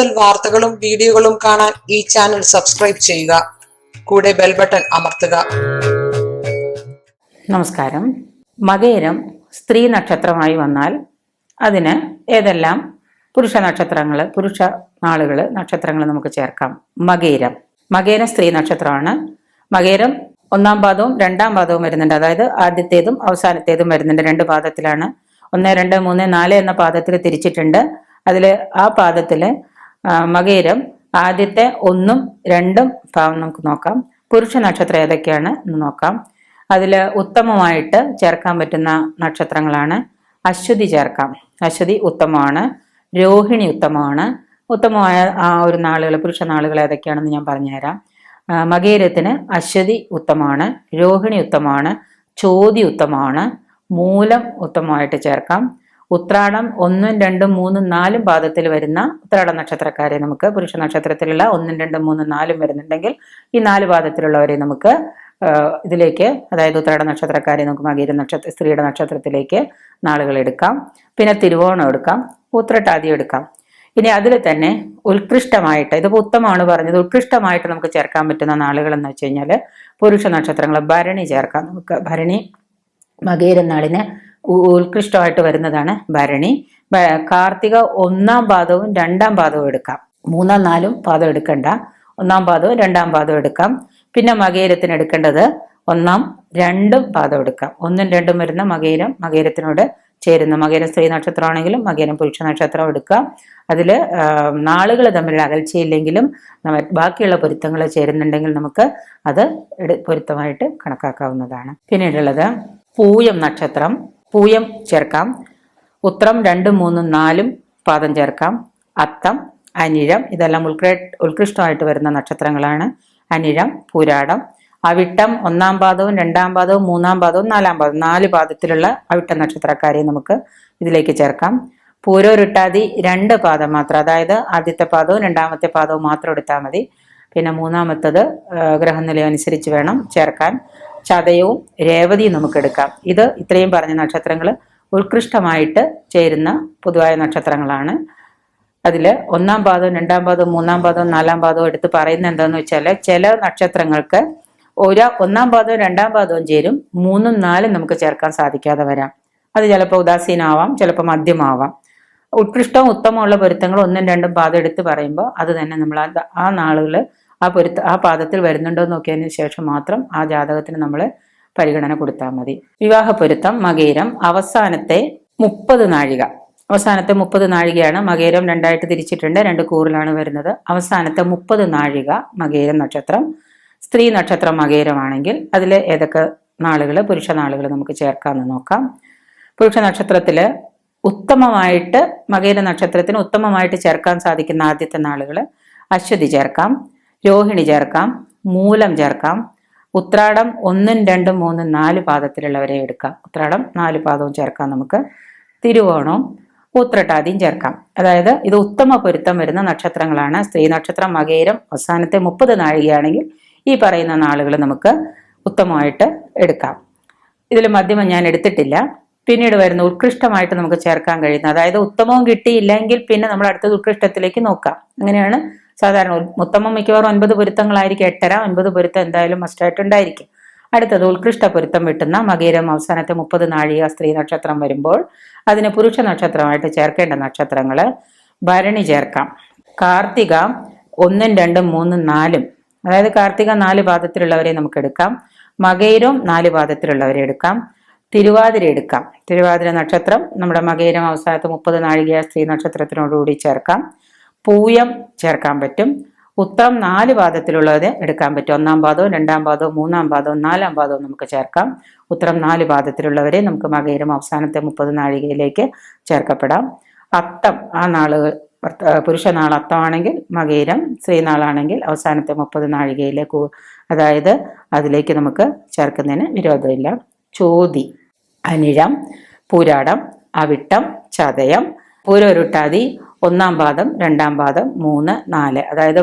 കൂടുതൽ വാർത്തകളും വീഡിയോകളും കാണാൻ ഈ ചാനൽ സബ്സ്ക്രൈബ് ചെയ്യുക. കൂടെ ബെൽ ബട്ടൺ അമർത്തുക. നമസ്കാരം. മകേരം സ്ത്രീ നക്ഷത്രമായി വന്നാൽ അതിന് ഏതെല്ലാം പുരുഷ നക്ഷത്രങ്ങൾ പുരുഷ നാളുകൾ നക്ഷത്രങ്ങൾ നമുക്ക് ചേർക്കാം. മകേരം. മകേരം സ്ത്രീ നക്ഷത്രമാണ്. മകേരം ഒന്നാം പാദവും രണ്ടാം പാദവും വരുന്നുണ്ട്. അതായത് ആദ്യത്തേതും അവസാനത്തേതും വരുന്നുണ്ട്. രണ്ട് പാദത്തിലാണ്. ഒന്ന് രണ്ട് മൂന്ന് നാല് എന്ന പാദത്തിൽ തിരിച്ചിട്ടുണ്ട്. അതിൽ ആ പാദത്തിൽ മകേരം ആദ്യത്തെ ഒന്നും രണ്ടും ഭാവം നമുക്ക് നോക്കാം. പുരുഷ നക്ഷത്രം ഏതൊക്കെയാണ് എന്ന് നോക്കാം. അതിൽ ഉത്തമമായിട്ട് ചേർക്കാൻ പറ്റുന്ന നക്ഷത്രങ്ങളാണ് അശ്വതി ചേർക്കാം. അശ്വതി ഉത്തമമാണ് രോഹിണി ഉത്തമമാണ്. ഉത്തമമായ ആ ഒരു നാളുകൾ പുരുഷ നാളുകൾ ഏതൊക്കെയാണെന്ന് ഞാൻ പറഞ്ഞുതരാം. മകേരത്തിന് അശ്വതി ഉത്തമമാണ് രോഹിണി ഉത്തമമാണ് ചോതി ഉത്തമമാണ് മൂലം ഉത്തമമായിട്ട് ചേർക്കാം. ഉത്രാടം ഒന്നും രണ്ടും മൂന്നും നാലും പാദത്തിൽ വരുന്ന ഉത്രാട നക്ഷത്രക്കാരെ നമുക്ക് പുരുഷ നക്ഷത്രത്തിലുള്ള ഒന്നും രണ്ടും മൂന്നും നാലും വരുന്നുണ്ടെങ്കിൽ ഈ നാല് പാദത്തിലുള്ളവരെ നമുക്ക് ഇതിലേക്ക് അതായത് ഉത്രാട നക്ഷത്രക്കാരെ നമുക്ക് മകീര നക്ഷത്ര സ്ത്രീയുടെ നക്ഷത്രത്തിലേക്ക് നാളുകൾ എടുക്കാം. പിന്നെ തിരുവോണം എടുക്കാം. ഉത്രട്ടാതി എടുക്കാം. ഇനി അതിൽ തന്നെ ഉത്കൃഷ്ടമായിട്ട് ഇതിപ്പോൾ ഉത്തമമാണ് പറഞ്ഞത് ഉത്കൃഷ്ടമായിട്ട് നമുക്ക് ചേർക്കാൻ പറ്റുന്ന നാളുകൾ എന്ന് വെച്ച് കഴിഞ്ഞാൽ പുരുഷ നക്ഷത്രങ്ങൾ ഭരണി ചേർക്കാം നമുക്ക്. ഭരണി മകേര നാളിന് ഉ- ഉത്കൃഷ്ടമായിട്ട് വരുന്നതാണ് ഭരണി. കാർത്തിക ഒന്നാം പാദവും രണ്ടാം പാദവും എടുക്കാം. മൂന്നാം നാലും പാദം എടുക്കണ്ട. ഒന്നാം പാദവും രണ്ടാം പാദവും എടുക്കാം. പിന്നെ മകേരത്തിന് എടുക്കേണ്ടത് ഒന്നാം രണ്ടും പാദം എടുക്കാം. ഒന്നും രണ്ടും വരുന്ന മകേരം മകേരത്തിനോട് ചേരുന്ന മകേരം സ്ത്രീ നക്ഷത്രമാണെങ്കിലും മകേരം പുരുഷ നക്ഷത്രം എടുക്കാം. അതിൽ നാളുകൾ തമ്മിലുള്ള അകൽച്ചയില്ലെങ്കിലും ബാക്കിയുള്ള പൊരുത്തങ്ങൾ ചേരുന്നുണ്ടെങ്കിൽ നമുക്ക് അത് പൊരുത്തമായിട്ട് കണക്കാക്കാവുന്നതാണ്. പിന്നീടുള്ളത് പൂയം നക്ഷത്രം. പൂയം ചേർക്കാം. ഉത്രം രണ്ടും മൂന്നും നാലും പാദം ചേർക്കാം. അത്തം അനിഴം ഇതെല്ലാം ഉത്കൃ ഉത്കൃഷ്ടമായിട്ട് വരുന്ന നക്ഷത്രങ്ങളാണ്. അനിഴം പൂരാടം അവിട്ടം ഒന്നാം പാദവും രണ്ടാം പാദവും മൂന്നാം പാദവും നാലാം പാദവും. നാല് പാദത്തിലുള്ള അവിട്ട നക്ഷത്രക്കാരെ നമുക്ക് ഇതിലേക്ക് ചേർക്കാം. പൂരോരുട്ടാതി രണ്ട് പാദം മാത്രം അതായത് ആദ്യത്തെ പാദവും രണ്ടാമത്തെ പാദവും മാത്രം എടുത്താൽ മതി. പിന്നെ മൂന്നാമത്തത് ഗ്രഹനിലയം ഗ്രഹനില അനുസരിച്ച് വേണം ചേർക്കാൻ. ചതയവും രേവതിയും നമുക്ക് എടുക്കാം. ഇത് ഇത്രയും പറഞ്ഞ നക്ഷത്രങ്ങൾ ഉത്കൃഷ്ടമായിട്ട് ചേരുന്ന പൊതുവായ നക്ഷത്രങ്ങളാണ്. അതിൽ ഒന്നാം പാദവും രണ്ടാം പാദവും മൂന്നാം പാദവും നാലാം പാദവും എടുത്ത് പറയുന്നത് എന്താന്ന് വെച്ചാൽ ചില നക്ഷത്രങ്ങൾക്ക് ഒരു ഒന്നാം പാദവും രണ്ടാം പാദവും ചേരും മൂന്നും നാലും നമുക്ക് ചേർക്കാൻ സാധിക്കാതെ വരാം. അത് ചിലപ്പോൾ ഉദാസീനാവാം ചിലപ്പോൾ മദ്യമാവാം ഉത്കൃഷ്ടവും ഉത്തമമുള്ള പൊരുത്തങ്ങൾ ഒന്നും രണ്ടും പാദം എടുത്ത് പറയുമ്പോൾ അത് തന്നെ നമ്മൾ ആ നാളുകൾ ആ പൊരുത്ത ആ പാദത്തിൽ വരുന്നുണ്ടോ എന്ന് നോക്കിയതിന് ശേഷം മാത്രം ആ ജാതകത്തിന് നമ്മൾ പരിഗണന കൊടുത്താൽ മതി. വിവാഹ പൊരുത്തം മകേരം അവസാനത്തെ മുപ്പത് നാഴിക. അവസാനത്തെ മുപ്പത് നാഴികയാണ് മകേരം രണ്ടായിട്ട് തിരിച്ചിട്ടുണ്ട് രണ്ട് കൂറിലാണ് വരുന്നത്. അവസാനത്തെ മുപ്പത് നാഴിക മകേരം നക്ഷത്രം സ്ത്രീ നക്ഷത്രം മകേരമാണെങ്കിൽ അതിൽ ഏതൊക്കെ നാളുകൾ പുരുഷ നാളുകൾ നമുക്ക് ചേർക്കാമെന്ന് നോക്കാം. പുരുഷ നക്ഷത്രത്തിൽ ഉത്തമമായിട്ട് മകേര നക്ഷത്രത്തിന് ഉത്തമമായിട്ട് ചേർക്കാൻ സാധിക്കുന്ന ആദ്യത്തെ നാളുകൾ അശ്വതി ചേർക്കാം. രോഹിണി ചേർക്കാം മൂലം ചേർക്കാം. ഉത്രാടം ഒന്നും രണ്ടും മൂന്നും നാല് പാദത്തിലുള്ളവരെ എടുക്കാം. ഉത്രാടം നാല് പാദവും ചേർക്കാം നമുക്ക്. തിരുവോണവും ഉത്രട്ടാദിയും ചേർക്കാം. അതായത് ഇത് ഉത്തമ പൊരുത്തം വരുന്ന നക്ഷത്രങ്ങളാണ്. സ്ത്രീ നക്ഷത്രം മകേരം അവസാനത്തെ മുപ്പത് നാഴികയാണെങ്കിൽ ഈ പറയുന്ന നാളുകൾ നമുക്ക് ഉത്തമമായിട്ട് എടുക്കാം. ഇതിൽ മധ്യമം ഞാൻ എടുത്തിട്ടില്ല. പിന്നീട് വരുന്ന ഉത്കൃഷ്ടമായിട്ട് നമുക്ക് ചേർക്കാൻ കഴിയുന്ന അതായത് ഉത്തമവും കിട്ടിയില്ലെങ്കിൽ പിന്നെ നമ്മൾ അടുത്തത് ഉത്കൃഷ്ടത്തിലേക്ക് നോക്കാം. അങ്ങനെയാണ് സാധാരണ മുത്തമ്മ മിക്കവാറും ഒൻപത് പൊരുത്തങ്ങളായിരിക്കും എട്ടര ഒൻപത് പൊരുത്തം എന്തായാലും മസ്റ്റായിട്ട് ഉണ്ടായിരിക്കും. അടുത്തത് ഉത്കൃഷ്ട പൊരുത്തം വെട്ടുന്ന മകീരം അവസാനത്തെ മുപ്പത് നാഴിക സ്ത്രീ നക്ഷത്രം വരുമ്പോൾ അതിന് പുരുഷ നക്ഷത്രമായിട്ട് ചേർക്കേണ്ട നക്ഷത്രങ്ങൾ ഭരണി ചേർക്കാം. കാർത്തിക ഒന്നും രണ്ടും മൂന്നും നാലും. അതായത് കാർത്തിക നാല് പാദത്തിലുള്ളവരെ നമുക്ക് എടുക്കാം. മകൈരം നാല് പാദത്തിലുള്ളവരെ എടുക്കാം. തിരുവാതിര എടുക്കാം. തിരുവാതിര നക്ഷത്രം നമ്മുടെ മകൈരം അവസാനത്തെ മുപ്പത് നാഴിക സ്ത്രീ നക്ഷത്രത്തിനോടുകൂടി ചേർക്കാം. പൂയം ചേർക്കാൻ പറ്റും. ഉത്തരം നാല് പാദത്തിലുള്ളത് എടുക്കാൻ പറ്റും. ഒന്നാം പാദവും രണ്ടാം പാദവും മൂന്നാം പാദവും നാലാം പാദവും നമുക്ക് ചേർക്കാം. ഉത്തരം നാല് പാദത്തിലുള്ളവരെ നമുക്ക് മകയിരം അവസാനത്തെ മുപ്പത് നാഴികയിലേക്ക് ചേർക്കപ്പെടാം. അത്തം ആ നാളുകൾ പുരുഷ നാൾ അത്തമാണെങ്കിൽ മകയിരം സ്ത്രീനാളാണെങ്കിൽ അവസാനത്തെ മുപ്പത് നാഴികയിലേക്ക് അതായത് അതിലേക്ക് നമുക്ക് ചേർക്കുന്നതിന് വിരോധമില്ല. ചോതി അനിഴം പൂരാടം അവിട്ടം ചതയം പൂരോരുട്ടാതി ഒന്നാം പാദം രണ്ടാം പാദം മൂന്ന് നാല്. അതായത്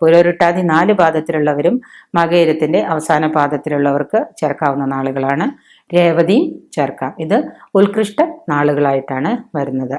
പുരോരുട്ടാതി നാല് പാദത്തിലുള്ളവരും മകയിരത്തിന്റെ അവസാന പാദത്തിലുള്ളവർക്ക് ചേർക്കാവുന്ന നാളുകളാണ്. രേവതിയും ചേർക്കാം. ഇത് ഉത്കൃഷ്ട നാളുകളായിട്ടാണ് വരുന്നത്.